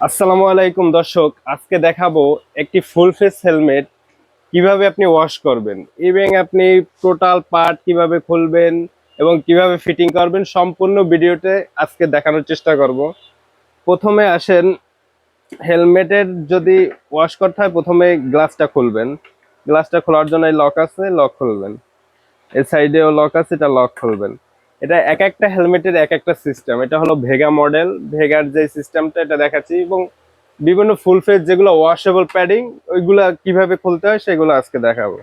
আসসালামু আলাইকুম দর্শক, আজকে দেখাবো একটি ফুল ফেস হেলমেট কীভাবে আপনি ওয়াশ করবেন। এবং আপনি টোটাল পার্ট কীভাবে খুলবেন এবং কীভাবে ফিটিং করবেন সম্পূর্ণ ভিডিওতে আজকে দেখানোর চেষ্টা করব। প্রথমে আসেন হেলমেটের যদি ওয়াশ করতে হয়, প্রথমে গ্লাসটা খুলবেন। গ্লাসটা খোলার জন্য লক আছে লক খুলবেন। এর সাইডেও লক আছে, এটা লক খুলবেন। এটা এক একটা হেলমেটের এক একটা সিস্টেম। এটা হলো ভেগা মডেল। ভেগার যে সিস্টেমটা, এটা দেখাচ্ছি এবং বিভিন্ন ফুল ফেস যেগুলো ওয়াশেবল প্যাডিং ওইগুলা কীভাবে খুলতে হয় সেগুলো আজকে দেখাবো।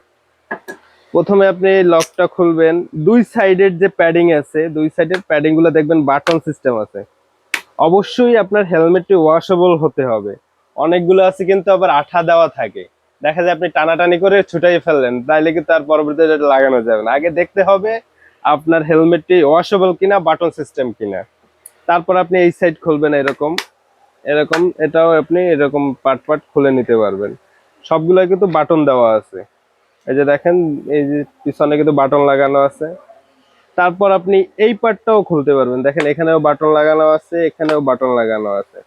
প্রথমে আপনি লকটা খুলবেন। দুই সাইডের যে প্যাডিং আছে, দুই সাইডের প্যাডিংগুলো দেখবেন বাটন সিস্টেম আছে। অবশ্যই আপনার হেলমেটটি ওয়াশেবল হতে হবে। অনেকগুলো আছে কিন্তু আবার আঠা দেওয়া থাকে। দেখা যায় আপনি টানাটানি করে ছুটাই ফেললেন, তাইলে কিন্তু তার পরবর্তীতে লাগানো যাবে না। আগে দেখতে হবে আপনার হেলমেটটি ওয়াশেবল কিনা বাটন সিস্টেম কিনা। তারপর আপনি এই সাইড খুলবেন এরকম। এরকম, এটাও আপনি এরকম পার্ট পার্ট খুলে নিতে পারবেন। সবগুলো কিন্তু বাটন দেওয়া আছে। এই যে দেখেন, এই যে পিছনে কিন্তু বাটন লাগানো আছে। তারপর আপনি এই পার্টটাও খুলতে পারবেন। দেখেন, এখানেও বাটন লাগানো আছে, এখানেও বাটন লাগানো আছে।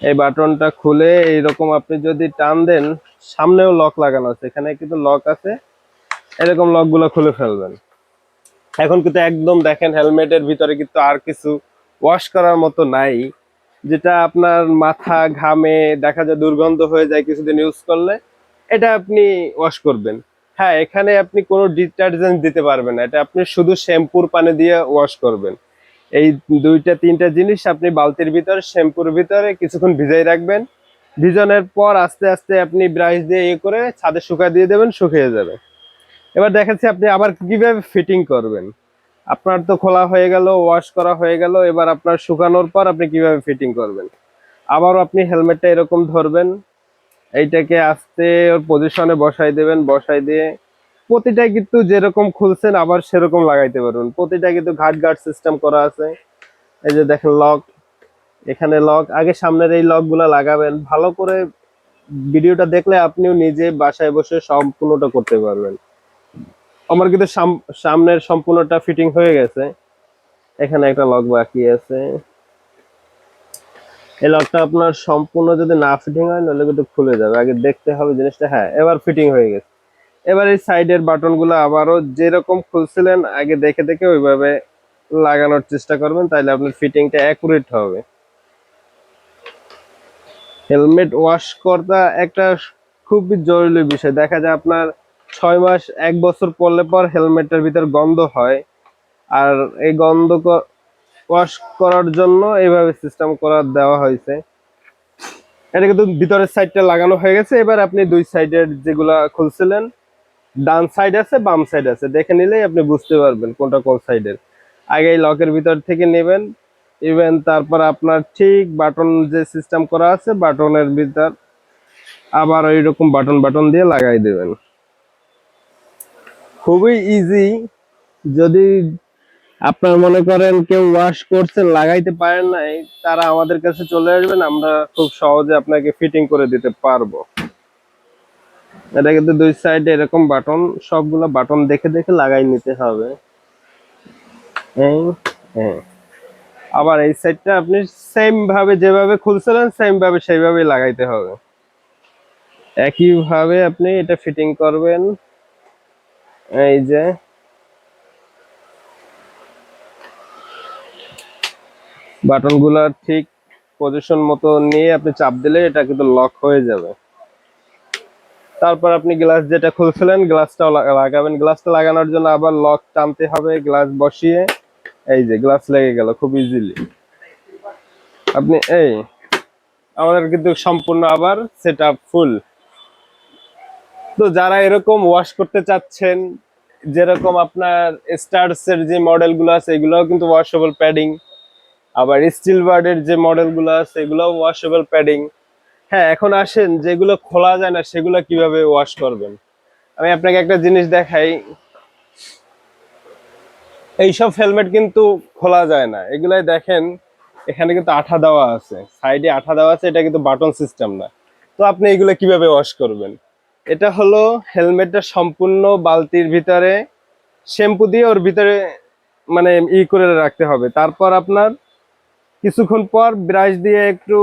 এই বাটনটা খুলে এইরকম আপনি যদি টান দেন, সামনেও লক লাগানো আছে। এখানে কিন্তু লক আছে। এরকম লকগুলো খুলে ফেলবেন। এখন কিন্তু একদম দেখেন হেলমেটের ভিতরে কিন্তু আর কিছু ওয়াশ করার মতো নাই, যেটা আপনার মাথা, ঘামে দেখা যায় দুর্গন্ধ হয়ে যায় কিছুদিন ইউজ করলে, এটা আপনি ওয়াশ করবেন। হ্যাঁ এখানে আপনি কোনো ডিটারজেন্ট দিতে পারবেন না, এটা আপনি শুধু শ্যাম্পুর পানি দিয়ে ওয়াশ করবেন। এই দুইটা, তিনটা জিনিস আপনি বালতির ভিতরে শ্যাম্পুর ভিতরে কিছুক্ষণ ভিজাই রাখবেন। ভিজানোর পর আস্তে আস্তে আপনি ব্রাশ দিয়ে ইয়ে করে ছাদে শুকা দিয়ে দেবেন, শুকিয়ে যাবে। এবার দেখাচ্ছি আপনি আবার কীভাবে ফিটিং করবেন। আপনার তো খোলা হয়ে গেল ওয়াশ করা হয়ে গেল, এবার আপনার শুকানোর পর আপনি কীভাবে ফিটিং করবেন। আবারও আপনি হেলমেটটা এরকম ধরবেন, এইটাকে আস্তে ওর পজিশনে বসাই দেবেন, বসাই দিয়ে প্রতিটা কিন্তু যেরকম খুলছেন আবার সেরকম লাগাইতে পারবেন। প্রতিটা কিন্তু ঘাট ঘাট সিস্টেম করা আছে। এই যে দেখেন লক এখানে লক আগে সামনের এই লকগুলা লাগাবেন। ভালো করে ভিডিওটা দেখলে আপনিও নিজে বাসায় বসে সম্পূর্ণটা করতে পারবেন। আমার কিন্তু সাম- সামনের সম্পূর্ণটা ফিটিং হয়ে গেছে। এখানে একটা লক বাকি আছে। এই লকটা আপনার সম্পূর্ণ যদি না ফিটিং হয় নাহলে কিন্তু খুলে যাবে। আগে দেখতে হবে জিনিসটা। হ্যাঁ এবার ফিটিং হয়ে গেছে। এবার এই সাইডের বাটনগুলো আবারও যেরকম খুলছিলেন, আগে দেখে দেখে ওইভাবে লাগানোর চেষ্টা করবেন তাহলে আপনার ফিটিংটা অ্যাকুরেট হবে। হেলমেট ওয়াশ করা একটা খুবই জরুরি বিষয়। দেখা যায় আপনার ছয় মাস, এক বছর পরলে পর হেলমেটের ভিতর গন্ধ হয়। আর এই গন্ধ ওয়াশ করার জন্য এইভাবে সিস্টেম করা দেওয়া হয়েছে। এটা কিন্তু ভিতরের সাইডটা লাগানো হয়ে গেছে। এবার আপনি দুই সাইডের যেগুলা খুলছিলেন, ডান সাইড আছে, বাম সাইড আছে। দেখে নিলেই আপনি বুঝতে পারবেন কোনটা কোন সাইডের আগে এই লকের ভিতর থেকে নেবেন ইভেন তারপর আপনার ঠিক বাটন যে সিস্টেম করা আছে বাটনের ভিতর আবার ওই রকম বাটন বাটন দিয়ে লাগাই দেবেন। খুবই ইজি যদি আপনার মনে করেন কেউ ওয়াশ করছেন লাগাইতে পারেন নাই, তারা আমাদের কাছে চলে আসবেন, আমরা খুব সহজে আপনাকে ফিটিং করে দিতে পারব। এটা কিন্তু দুই সাইডে এরকম বাটন সবগুলো বাটন দেখে দেখে লাগাই নিতে হবে। আবার এই সাইডটা আপনি সেম ভাবে যেভাবে খুলছিলেন সেম ভাবে সেইভাবেই লাগাইতে হবে। একইভাবে আপনি এটা ফিটিং করবেন। এই যে বাটনগুলা ঠিক পজিশন মতো নিয়ে আপনি চাপ দিলে এটা কিন্তু লক হয়ে যাবে। তারপর আপনি গ্লাস যেটা খুলছিলেন গ্লাসটাও লাগাবেন। গ্লাসটা লাগানোর জন্য আবার লক টানতে হবে গ্লাস বসিয়ে। এই যে গ্লাস লেগে গেল খুব ইজিলি আপনি এই, আমাদের কিন্তু সম্পূর্ণ আবার সেট ফুল তো যারা এরকম ওয়াশ করতে চাচ্ছেন, যেরকম আপনার স্টার্স এর যে মডেলগুলো আছে, এগুলোও কিন্তু ওয়াশেবল প্যাডিং আবার স্টিল বার্ডের যে মডেলগুলো আছে, এগুলোও ওয়াশেবল প্যাডিং হ্যাঁ এখন আসেন, যেগুলো খোলা যায় না, সেগুলো কীভাবে ওয়াশ করবেন? আমি আপনাকে একটা জিনিস দেখাই। এইসব হেলমেট কিন্তু খোলা যায় না। এগুলাই দেখেন, এখানে কিন্তু আঠা দেওয়া আছে। সাইডে আঠা দেওয়া আছে, এটা কিন্তু বাটন সিস্টেম না। তো আপনি এগুলো কীভাবে ওয়াশ করবেন? এটা হলো হেলমেটটা সম্পূর্ণ বালতির ভিতরে, শ্যাম্পু দিয়ে ওর ভিতরে মানে ই করে রাখতে হবে। তারপর আপনার কিছুক্ষণ পর ব্রাশ দিয়ে একটু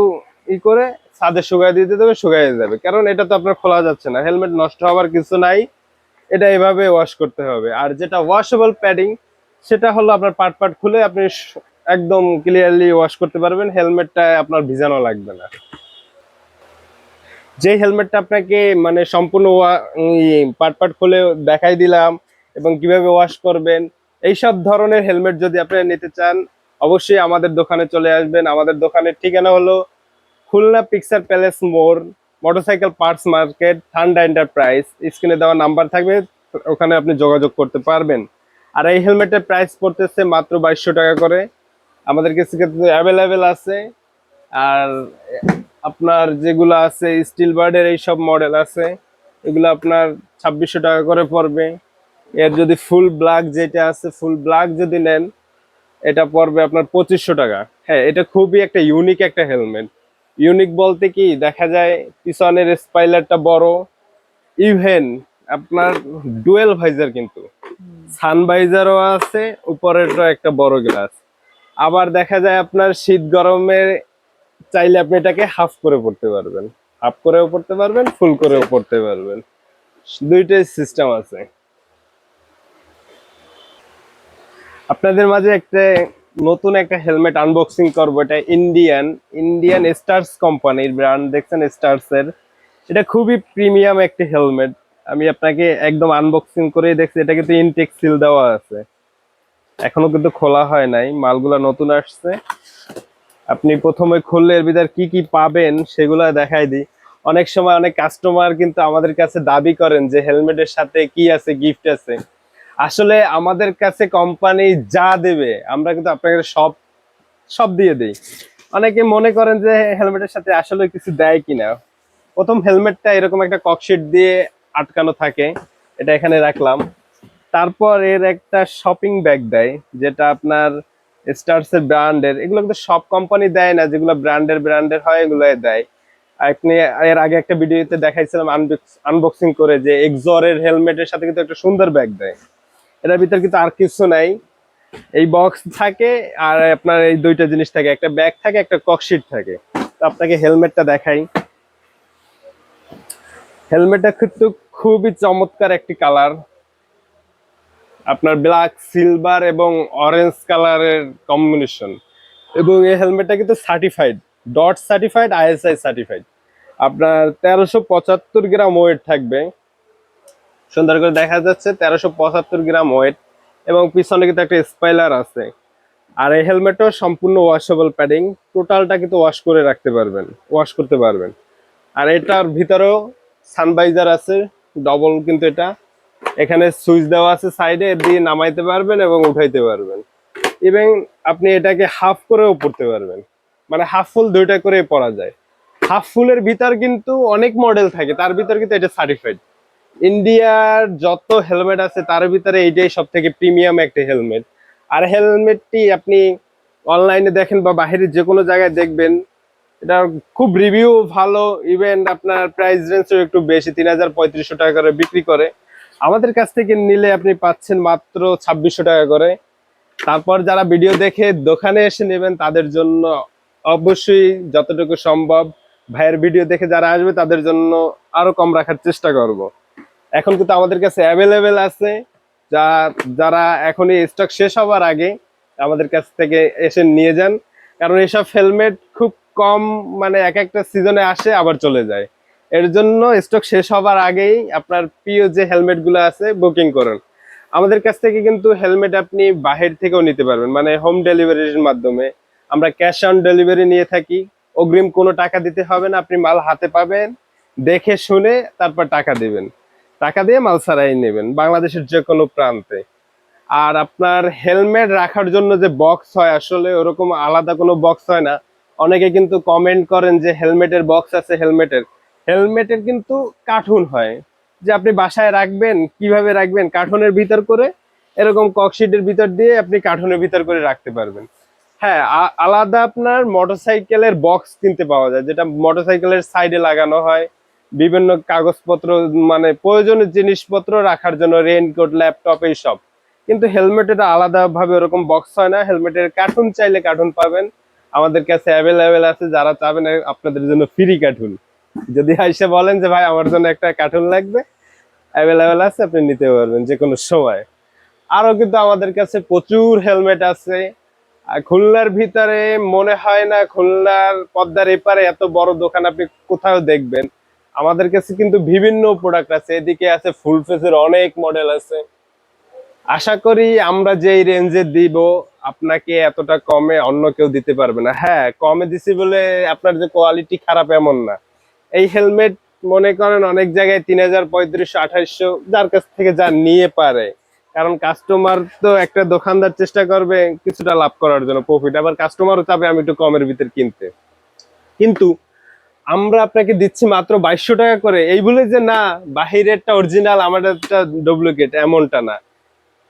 ই করে ছাদে শুকাই দিতে দেবে শুকাই যাবে। কারণ এটা তো আপনার খোলা যাচ্ছে না, হেলমেট নষ্ট হওয়ার কিছু নাই, এটা এভাবে ওয়াশ করতে হবে। আর যেটা ওয়াশেবল প্যাডিং সেটা হলো আপনার পার্ট পার্ট খুলে আপনি একদম ক্লিয়ারলি ওয়াশ করতে পারবেন হেলমেটটা আপনার ভিজানো লাগবে না। যে হেলমেটটা আপনাকে মানে সম্পূর্ণ পার্ট পার্ট খুলে দেখাই দিলাম এবং কীভাবে ওয়াশ করবেন, এইসব ধরনের হেলমেট যদি আপনারা নিতে চান, অবশ্যই আমাদের দোকানে চলে আসবেন। আমাদের দোকানের ঠিকানা হলো খুলনা পিকচার প্যালেস মোড় motorcycle parts market Thanda enterprise স্ক্রিনে দেওয়া নাম্বার থাকবে, ওখানে আপনি যোগাযোগ করতে পারবেন। আর এই হেলমেটের প্রাইস পড়তেছে মাত্র বাইশশো টাকা করে। আমাদের কাছে অ্যাভেলেবেল আছে। আর আপনার যেগুলো আছে স্টিল বার্ডের এই সব মডেল আছে, এগুলো আপনার ছাব্বিশশো টাকা করে পড়বে। এর যদি ফুল ব্ল্যাক যেটা আছে ফুল ব্ল্যাক যদি নেন, এটা পড়বে আপনার পঁচিশশো টাকা। হ্যাঁ এটা খুবই একটা ইউনিক একটা হেলমেট ইউনিক বলতে কি, দেখা যায় পিছনের স্পাইলারটা বড় ইভেন আপনার ডুয়েল ভাইজার কিন্তু। সানভাইজারও আছে, উপরেরটা একটা বড় গ্লাস আবার দেখা যায় আপনার শীত গরমে চাইলে আপনি এটাকে হাফ করে পড়তে পারবেন। হাফ করেও পড়তে পারবেন ফুল করেও পড়তে পারবেন। দুইটাই সিস্টেম আছে। আপনাদের মাঝে একটা নতুন একটা হেলমেট আনবক্সিং করব। এটা ইন্ডিয়ান ইন্ডিয়ান স্টার্স কোম্পানির ব্র্যান্ড দেখছেন স্টার্স এর? এটা খুবই প্রিমিয়াম একটি হেলমেট আমি আপনাকে একদম আনবক্সিং করে দেখছি। এটা কিন্তু ইনটেক সিল দেওয়া আছে। এখনও কিন্তু খোলা হয় নাই। মালগুলা নতুন আসছে। আপনি প্রথমে খুললে এর ভিতর কি কি পাবেন সেগুলা দেখাই দিই। অনেক সময় অনেক কাস্টমার কিন্তু আমাদের কাছে দাবি করেন যে হেলমেটের সাথে কি আছে গিফট আছে। আসলে আমাদের কাছে কোম্পানি যা দেবে, আমরা কিন্তু আপনাকে সব সব দিয়ে দিই। অনেকে মনে করেন যে হেলমেটের সাথে আসলে কিছু দেয় কিনা। প্রথম হেলমেটটা এরকম একটা ককশিট দিয়ে আটকানো থাকে, এটা এখানে রাখলাম। তারপর এর একটা শপিং ব্যাগ দেয়, যেটা আপনার স্টার্সের ব্র্যান্ডের এগুলো কিন্তু সব কোম্পানি দেয় না, যেগুলো ব্র্যান্ডের ব্র্যান্ডের হয় এগুলো দেয়। আপনি এর আগে একটা ভিডিওতে দেখাইছিলাম আনবক্সিং করে যে এক্সরের হেলমেটের সাথে কিন্তু একটা সুন্দর ব্যাগ দেয়। এটার ভিতর কিন্তু আর কিছু নাই। এই বক্স থাকে আর আপনার এই দুইটা জিনিস থাকে, একটা ব্যাগ থাকে, একটা ককশিট থাকে। তো আপনাকে হেলমেটটা দেখাই। হেলমেটটা কিন্তু খুবই চমৎকার একটি কালার আপনার ব্ল্যাক সিলভার এবং অরেঞ্জ কালারের কম্বিনেশন এবং এই হেলমেটটা কিন্তু certified dot certified ISI certified আপনার তেরোশো পঁচাত্তর গ্রাম ওয়েট থাকবে। সুন্দর করে দেখা যাচ্ছে তেরোশো পঁচাত্তর গ্রাম ওয়েট এবং পিছনে কিন্তু একটা স্পাইলার আছে। আর এই হেলমেটও সম্পূর্ণ ওয়াশেবল প্যাডিং টোটালটা কিন্তু ওয়াশ করে রাখতে পারবেন ওয়াশ করতে পারবেন। আর এটার ভিতরেও সানভাইজার আছে ডবল কিন্তু এটা। এখানে সুইচ দেওয়া আছে সাইডে, দিয়ে নামাইতে পারবেন এবং উঠাইতে পারবেন। এবং আপনি এটাকে হাফ করেও পড়তে পারবেন। মানে হাফ ফুল দুইটা করে পরা যায়। হাফ ফুলের ভিতর কিন্তু অনেক মডেল থাকে, তার ভিতর কিন্তু এটা সার্টিফাইড ইন্ডিয়ার যত হেলমেট আছে, তার ভিতরে এইটাই সব থেকে প্রিমিয়াম একটা হেলমেট আর হেলমেটটি আপনি অনলাইনে দেখেন বা বাইরে যে কোনো জায়গায় দেখবেন, এটা খুব রিভিউ ভালো। ইভেন আপনার প্রাইস রেঞ্জও একটু বেশি, তিন হাজার পঁয়ত্রিশশো টাকা করে বিক্রি করে। আমাদের কাছ থেকে নিলে আপনি পাচ্ছেন মাত্র ছাব্বিশশো টাকা করে। তারপর যারা ভিডিও দেখে দোকানে এসে নেবেন, তাদের জন্য অবশ্যই যতটুকু সম্ভব ভাইয়ের ভিডিও দেখে যারা আসবে, তাদের জন্য আরও কম রাখার চেষ্টা করব। এখন কিন্তু আমাদের কাছে অ্যাভেলেবেল আছে। যা, যারা এখনই স্টক শেষ হওয়ার আগে আমাদের কাছ থেকে এসে নিয়ে যান। কারণ এসব হেলমেট খুব কম মানে এক একটা সিজনে আসে, আবার চলে যায়। এর জন্য স্টক শেষ হবার আগেই আপনার প্রিয় যে হেলমেটগুলো আছে বুকিং করুন। আমাদের কাছ থেকে কিন্তু হেলমেট আপনি বাহির থেকেও নিতে পারবেন মানে হোম ডেলিভারির মাধ্যমে। আমরা ক্যাশ অন ডেলিভারি নিয়ে থাকি। অগ্রিম কোনো টাকা দিতে হবে না, আপনি মাল হাতে পাবেন, দেখে শুনে তারপর টাকা দিবেন। টাকা দিয়ে মাল ছাড়াই নেবেন, বাংলাদেশের যে কোনো প্রান্তে। আর আপনার হেলমেট রাখার জন্য যে বক্স হয়, আসলে ওরকম আলাদা কোনো বক্স হয় না। অনেকে কিন্তু কমেন্ট করেন যে হেলমেটের বক্স আছে হেলমেটের হেলমেটের কিন্তু কার্টুন হয়, যে আপনি বাসায় রাখবেন, কীভাবে রাখবেন, কার্টুনের ভিতর করে, এরকম ককশিটের ভিতর দিয়ে আপনি কার্টুনের ভিতর করে রাখতে পারবেন। হ্যাঁ আলাদা আপনার মোটরসাইকেলের বক্স কিনতে পাওয়া যায়, যেটা মোটরসাইকেলের সাইডে লাগানো হয়, বিভিন্ন কাগজপত্র মানে প্রয়োজনীয় জিনিসপত্র রাখার জন্য রেইনকোট ল্যাপটপ এইসব। কিন্তু হেলমেটের আলাদাভাবে ওরকম বক্স হয় না হেলমেটের কার্টুন চাইলে কার্টুন পাবেন। আমাদের কাছে অ্যাভেলেবেল আছে, যারা চাবেন, আপনাদের জন্য ফ্রি কার্টুন যদি আইসে বলেন যে, ভাই, আমার জন্য একটা কার্টুন লাগবে অ্যাভেলেবেল আছে, আপনি নিতে পারবেন যে কোনো সময়। আরও কিন্তু আমাদের কাছে প্রচুর হেলমেট আছে। আর খুলনার ভিতরে মনে হয় না, খুলনার পদ্মার এপারে এত বড় দোকান আপনি কোথাও দেখবেন। আমাদের কাছে কিন্তু বিভিন্ন প্রোডাক্ট আছে। এদিকে আছে ফুল ফেসের অনেক মডেল আছে। আশা করি আমরা যেই রেঞ্জে দিব, আপনাকে এতটা কমে অন্য কেউ দিতে পারবে না। হ্যাঁ কমে দিছি বলে আপনার যে কোয়ালিটি খারাপ এমন না। এই হেলমেট মনে করেন অনেক জায়গায় তিন হাজার পঁয়ত্রিশশো আঠাইশশো, যার কাছ থেকে যা নিয়ে পারে। কারণ কাস্টমার তো একটা দোকানদার চেষ্টা করবে কিছুটা লাভ করার জন্য প্রফিট আবার কাস্টমারও চাবে আমি একটু কমের ভিতরে কিনতে। কিন্তু আমরা আপনাকে দিচ্ছি মাত্র বাইশশো টাকা করে। এই বলে যে না, বাহিরেরটা অরিজিনাল আমাদেরটা ডুপ্লিকেট এমনটা না।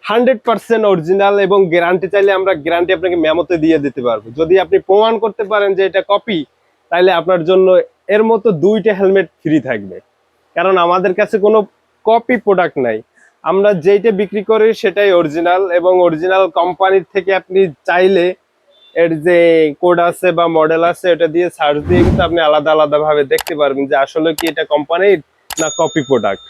হান্ড্রেড পার্সেন্ট অরিজিনাল এবং গ্যারান্টি চাইলে আমরা গ্যারান্টি আপনাকে মেমোতে দিয়ে দিতে পারব। যদি আপনি প্রমাণ করতে পারেন যে এটা কপি তাহলে আপনার জন্য এর মতো দুইটা হেলমেট ফ্রি থাকবে। কারণ আমাদের কাছে কোনো কপি প্রোডাক্ট নাই। আমরা যেইটা বিক্রি করি সেটাই অরিজিনাল এবং অরিজিনাল কোম্পানির থেকে আপনি চাইলে এর যে কোড আছে বা মডেল আছে, এটা দিয়ে সার্চ দিয়ে কিন্তু আপনি আলাদা আলাদাভাবে দেখতে পারবেন যে আসলে কি এটা কোম্পানির না কপি প্রোডাক্ট